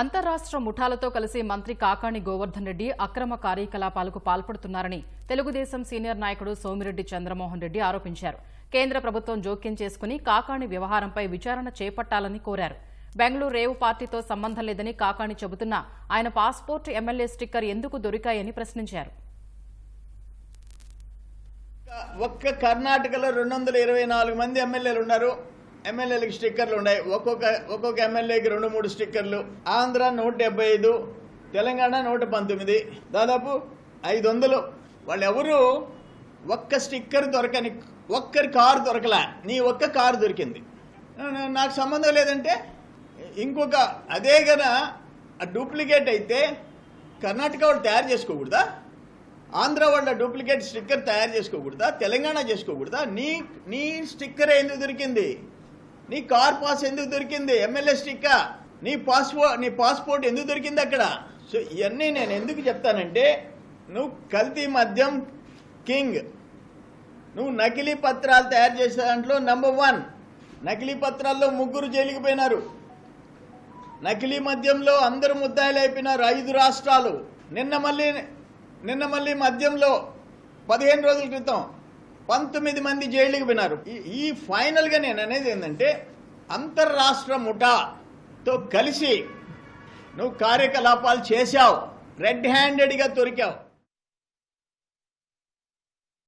అంతరాష్ట్ర ముఠాలతో కలిసి మంత్రి కాకాణి గోవర్ధన్ రెడ్డి అక్రమ కార్యకలాపాలకు పాల్పడుతున్నారని తెలుగుదేశం సీనియర్ నాయకుడు సోమిరెడ్డి చంద్రమోహన్ రెడ్డి ఆరోపించారు. కేంద్ర ప్రభుత్వం జోక్యం చేసుకుని కాకాణి వ్యవహారంపై విచారణ చేపట్టాలని కోరారు. బెంగళూరు రేవు పార్టీతో సంబంధం లేదని కాకాణి చెబుతున్నా ఆయన పాస్పోర్ట్ ఎమ్మెల్యే స్టిక్కర్ ఎందుకు దొరికాయని ప్రశ్నించారు. ఒక్క కర్ణాటకలో రెండు వందల ఇరవై నాలుగు మంది ఎమ్మెల్యేలు ఉన్నారు. ఎమ్మెల్యేలకు స్టిక్కర్లు ఉన్నాయి. ఒక్కొక్క ఒక్కొక్క ఎమ్మెల్యేకి రెండు మూడు స్టిక్కర్లు. ఆంధ్ర నూట డెబ్బై ఐదు తెలంగాణ నూట పంతొమ్మిది. దాదాపు ఐదు వందలు. వాళ్ళు ఎవరు ఒక్క స్టిక్కర్ దొరకని ఒక్కరి కారు దొరకలే. నీ ఒక్క కారు దొరికింది. నాకు సంబంధం లేదంటే ఇంకొక అదే కదా డూప్లికేట్ అయితే కర్ణాటక వాళ్ళు తయారు చేసుకోకూడదా? ఆంధ్ర వాళ్ళ డూప్లికేట్ స్టిక్కర్ తయారు చేసుకోకూడదా? తెలంగాణ చేసుకోకూడదా? నీ నీ స్టిక్కర్ ఎందుకు దొరికింది? నీ కార్ పాస్ ఎందుకు దొరికింది? ఎమ్మెల్యే స్టిక్కా? నీ పాస్పోర్ట్ నీ పాస్పోర్ట్ ఎందుకు దొరికింది అక్కడ? సో ఇవన్నీ నేను ఎందుకు చెప్తానంటే నువ్వు కల్తీ మద్యం కింగ్. నువ్వు నకిలీ పత్రాలు తయారు చేసే దాంట్లో నంబర్ వన్ నకిలీ పత్రాల్లో ముగ్గురు జైలుకి పోయినారు. నకిలీ మద్యంలో అందరు ముద్దాయిలు అయిపోయినారు ఐదు రాష్ట్రాలు. నిన్న మళ్ళీ నిన్న మళ్ళీ మద్యంలో పదిహేను రోజుల క్రితం. పంతొమ్మిది మంది జైలుకి పోయినారు. ఈ- ఈ ఫైనల్గా నేను అనేది ఏంటంటే అంతర్రాష్ట్ర ముఠాతో కలిసి నువ్వు కార్యకలాపాలు చేశావు. రెడ్ హ్యాండెడ్గా దొరికావు.